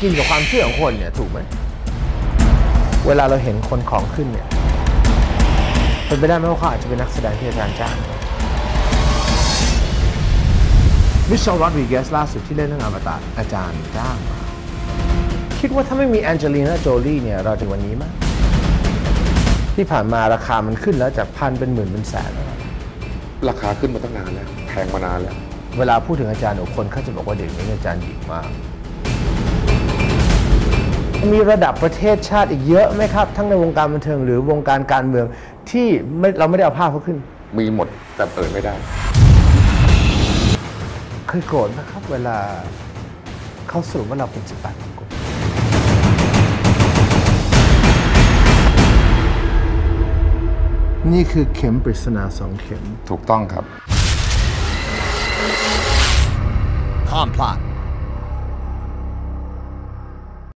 กินกับความเชื่อของคนเนี่ยถูกไหมเวลาเราเห็นคนของขึ้นเนี่ยเป็นไปได้ไหมว่าเขาอาจจะเป็นนักแสดงที่อาจารย์จ้างมิชชัลโรดริเกสล่าสุดที่เล่นเรื่องอวตารอาจารย์จ้างมาคิดว่าถ้าไม่มีแองเจลิน่าโจลี่เนี่ยเราจะวันนี้ไหมที่ผ่านมาราคามันขึ้นแล้วจากพันเป็นหมื่นเป็นแสนแล้วราคาขึ้นมาตั้งนานแล้วแพงมานานแล้วเวลาพูดถึงอาจารย์หนูคนเขาจะบอกว่าเด็กนี้อาจารย์หญิงมาก มีระดับประเทศชาติอีกเยอะไหมครับ ทั้งในวงการบันเทิงหรือวงการการเมืองที่ไม่เราไม่ได้เอาภาพเขาขึ้น มีหมดแต่เอ่ยไม่ได้ เคยโกรธนะครับ เวลาเขาสรุปว่าเราเป็นสแปดมงกุฎนี่คือเข็มปริศนาสองเข็ม ถูกต้องครับ Complot